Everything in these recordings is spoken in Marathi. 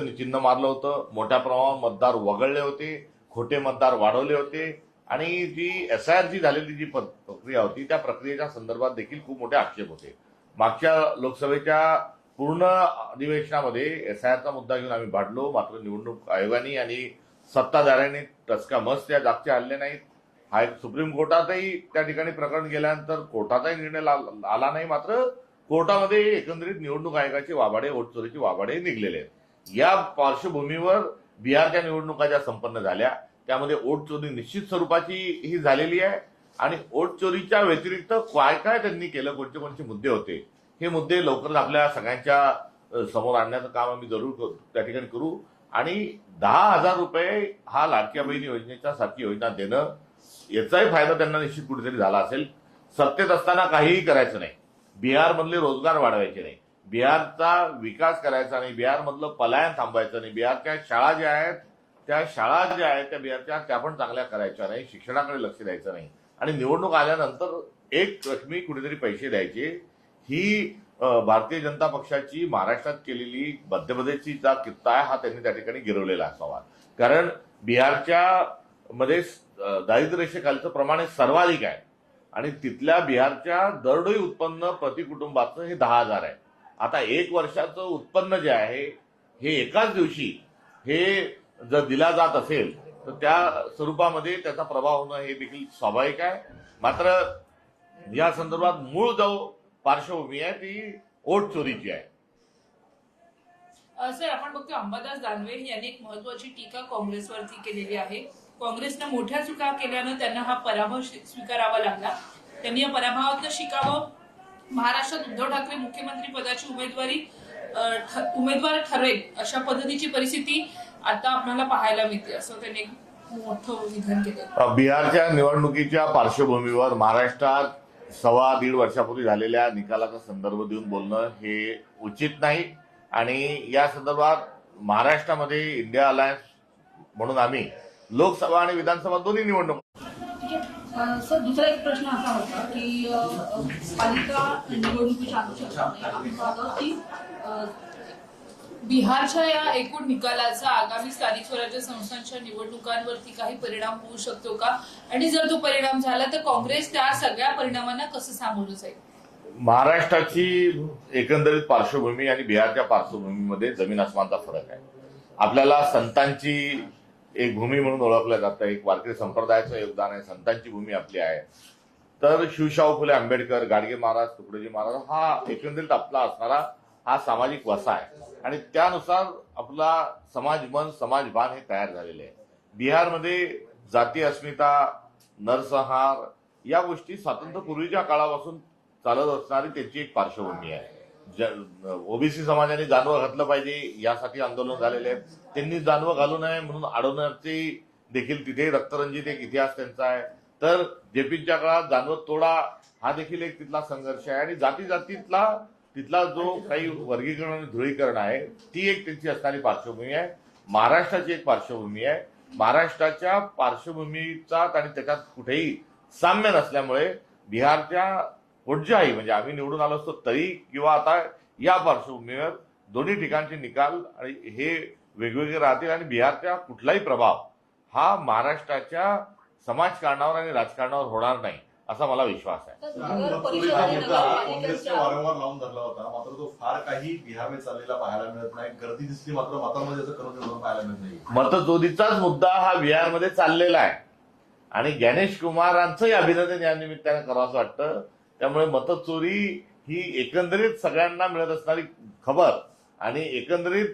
चिन्ह मारलं होतं. मोठ्या प्रमाणावर मतदार वगळले होते. खोटे मतदार वाढवले होते. आणि जी एस आय आर जी झालेली जी प्रक्रिया होती त्या प्रक्रियेच्या संदर्भात देखील खूप मोठे आक्षेप होते. मागच्या लोकसभेच्या पूर्ण अधिवेशनामध्ये एस आय आरचा मुद्दा घेऊन आम्ही भाडलो. मात्र निवडणूक आयोगाने आणि सत्ताधाऱ्यांनी टचका मस्त या जागचे हल्ले नाहीत. हाय सुप्रीम कोर्टातही त्या ठिकाणी प्रकरण गेल्यानंतर कोर्टाचाही निर्णय ला- आला नाही. मात्र कोर्टामध्ये एकंदरीत निवडणूक आयोगाचे वाबाडे ओटचोरीचे वाभाडे वाबाडे निघलेले आहेत. या पार्श्वभूमीवर बिहारच्या निवडणुका ज्या संपन्न झाल्या त्यामध्ये ओटचोरी चोरी निश्चित स्वरूपाची ही झालेली आहे आणि ओटचोरीच्या चोरीच्या व्यतिरिक्त काय काय त्यांनी केलं कोणते कोणते मुद्दे होते हे मुद्दे लवकरच आपल्या सगळ्यांच्या समोर आणण्याचं काम आम्ही जरूर करू त्या ठिकाणी करू. आणि दहा हजार रुपये हा लाडक्या बहिणी योजनेच्या सारखी योजना देणं याचाही फायदा त्यांना निश्चित कुठेतरी झाला असेल. सत्तेत असताना काहीही करायचं नाही. बिहारमधले रोजगार वाढवायचे नाही. बिहारचा विकास करायचा नाही बिहारमधलं पलायन थांबवायचं नाही बिहारच्या शाळा ज्या आहेत त्या शाळा ज्या आहेत त्या बिहारच्या त्या पण चांगल्या करायच्या नाही शिक्षणाकडे लक्ष द्यायचं नाही. आणि निवडणूक आल्यानंतर एक रकमी कुठेतरी पैसे द्यायचे. ही भारतीय जनता पक्षाची महाराष्ट्रात केलेली मध्यप्रदेशचा किस्सा आहे हा त्यांनी त्या ठिकाणी गिरवलेला असावा. कारण बिहारच्या मध्ये दारिद्र्यरेषेखालचं प्रमाण हे सर्वाधिक आहे. आणि तिथल्या बिहारच्या दरडोई उत्पन्न प्रति कुटुंबाचं हे दहा हजार आहे. आता एक वर्षाचं उत्पन्न जे आहे हे एकाच दिवशी हे जर दिला जात असेल तर त्या स्वरूपामध्ये त्याचा प्रभाव होणं हे देखील स्वाभाविक आहे. मात्र या संदर्भात मूळ जो पार्श्वभूमी आहे ती ओट चोरीची आहे. सर आपण बघतो अंबादास दानवे यांनी एक महत्वाची टीका काँग्रेसवरती केलेली आहे. काँग्रेसनं मोठ्या चुका केल्यानं त्यांना हा पराभव स्वीकारावा लागला. त्यांनी या पराभवातनं शिकावं महाराष्ट्रात उद्धव ठाकरे मुख्यमंत्री पदाची उमेदवारी उमेदवार ठरेल अशा पद्धतीची परिस्थिती आता आपल्याला पाहायला मिळते असं त्यांनी मोठं विधान केलं. बिहारच्या निवडणुकीच्या पार्श्वभूमीवर महाराष्ट्रात सव्वा दीड वर्षापूर्वी झालेल्या निकालाचा संदर्भ देऊन बोलणं हे उचित नाही. आणि या संदर्भात महाराष्ट्रामध्ये इंडिया अलायन्स म्हणून आम्ही लोकसभा आणि विधानसभा दोन्ही निवडणूक सर दुसरा एक प्रश्न असा होता की पालिका निवडणुकीच्या अनुषंगाने की बिहारच्या या एकूण निकालाचा आगामी स्थानिक स्वराज्य संस्थांच्या निवडणुकांवरती काही परिणाम होऊ शकतो का? आणि जर तो परिणाम झाला तर काँग्रेस त्या सगळ्या परिणामांना कसं सामोरं जाईल? महाराष्ट्राची एकंदरीत पार्श्वभूमी आणि बिहारच्या पार्श्वभूमीमध्ये जमीन आसमानचा फरक आहे. आपल्याला संतांची एक भूमी म्हणून ओळखलं जातं एक वारकरी संप्रदायाचं योगदान आहे संतांची भूमी आपली आहे. तर शिवशाहू फुले आंबेडकर गाडगे महाराज तुकडोजी महाराज हा एकंदरीत आपला असणारा हा सामाजिक वसा आहे. आणि त्यानुसार आपला समाज मन समाज भान हे तयार झालेले आहे. बिहारमध्ये जाती अस्मिता नरसंहार या गोष्टी स्वातंत्र्यपूर्वीच्या काळापासून चालत असणारी त्याची एक पार्श्वभूमी आहे. ओबीसी समाजाने जानवं घातलं पाहिजे यासाठी आंदोलन झालेले आहेत. त्यांनी जानवं घालू नये म्हणून अडवण्याची देखील तिथे रक्तरंजित एक इतिहास त्यांचा आहे. तर जेपीच्या काळात जानवं तोडा हा देखील एक तिथला संघर्ष आहे. आणि जाती जातीतला तिथला जो काही वर्गीकरण आणि ध्रुवीकरण आहे ती एक त्यांची असणारी पार्श्वभूमी आहे. महाराष्ट्राची एक पार्श्वभूमी आहे. महाराष्ट्राच्या पार्श्वभूमीचा आणि त्याच्यात कुठेही साम्य नसल्यामुळे बिहारच्या कुठच्याही म्हणजे आम्ही निवडून आलो असतो तरी किंवा आता या पार्श्वभूमीवर दोन्ही ठिकाणचे निकाल आणि हे वेगवेगळे राहतील आणि बिहारचा कुठलाही प्रभाव हा महाराष्ट्राच्या समाजकारणावर आणि राजकारणावर होणार नाही असा मला विश्वास आहे. नगरपालिकांच्या वारंवार लावून धरला होता मात्र तो फार काही बिहारमध्ये चाललेला पाहायला मिळत नाही. गर्दी दिसली मात्र मतांमध्ये असं पाहायला मिळत नाही. मतचोरीचाच मुद्दा हा बिहारमध्ये चाललेला आहे. आणि गणेश कुमारांचंही अभिनंदन या निमित्तानं करावं वाटतं. त्यामुळे मतचोरी ही एकंदरीत सगळ्यांना मिळत असणारी खबर आणि एकंदरीत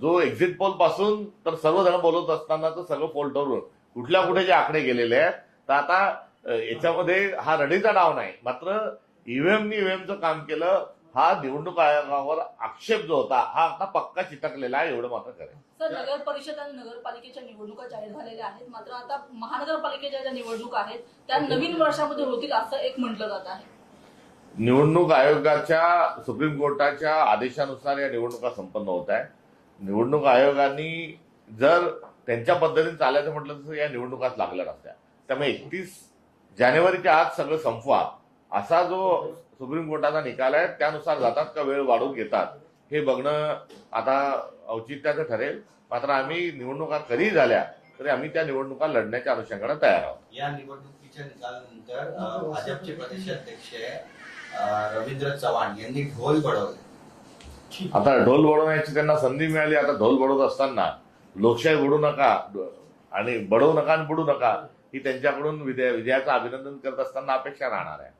जो एक्झिट पोलपासून तर सर्वजण बोलत तर सगळं पोल ठरून कुठल्या कुठे जे आकडे गेलेले आहेत तर आता याच्यामध्ये हा रडीचा डाव नाही. मात्र ईव्हीएमनी ईव्हीएमचं काम केलं हा निवडणूक आयोगावर आक्षेप जो होता हा आता पक्का चिटकलेला आहे एवढं मात्र करेल सर नगर परिषद आणि नगरपालिकेच्या निवडणुका जाहीर झालेल्या आहेत. मात्र आता महानगरपालिकेच्या ज्या निवडणुका आहेत त्या नवीन वर्षामध्ये होतील असं एक म्हटलं जात आहे. निवडणूक आयोगाच्या सुप्रीम कोर्टाच्या आदेशानुसार या निवडणुका संपन्न होत आहे निवडणूक आयोगाने जर त्यांच्या पद्धतीने चालायचं म्हटलं तर या निवडणुकाच लागल्या नसत्या. त्यामुळे एकतीस जानेवारीच्या आत सगळं संपवा. असा जो सुप्रीम कोर्टाचा निकाल आहे त्यानुसार जातात का वेळ वाढवून घेतात हे बघणं आता औचित्याचं ठरेल. मात्र आम्ही निवडणुका कधी झाल्या तरी आम्ही त्या निवडणुका लढण्याच्या अनुषंगाने तयार आहोत. या निवडणुकीच्या निकालानंतर भाजपचे प्रदेशाध्यक्ष रवींद्र चव्हाण यांनी ढोल बडवले. आता ढोल बडवण्याची त्यांना संधी मिळाली आता ढोल बडवत असताना लोकशाही बुडू नका आणि बडवू नका आणि बुडू नका ही त्यांच्याकडून विजय विजयाचं अभिनंदन करत असताना अपेक्षा राहणार आहे.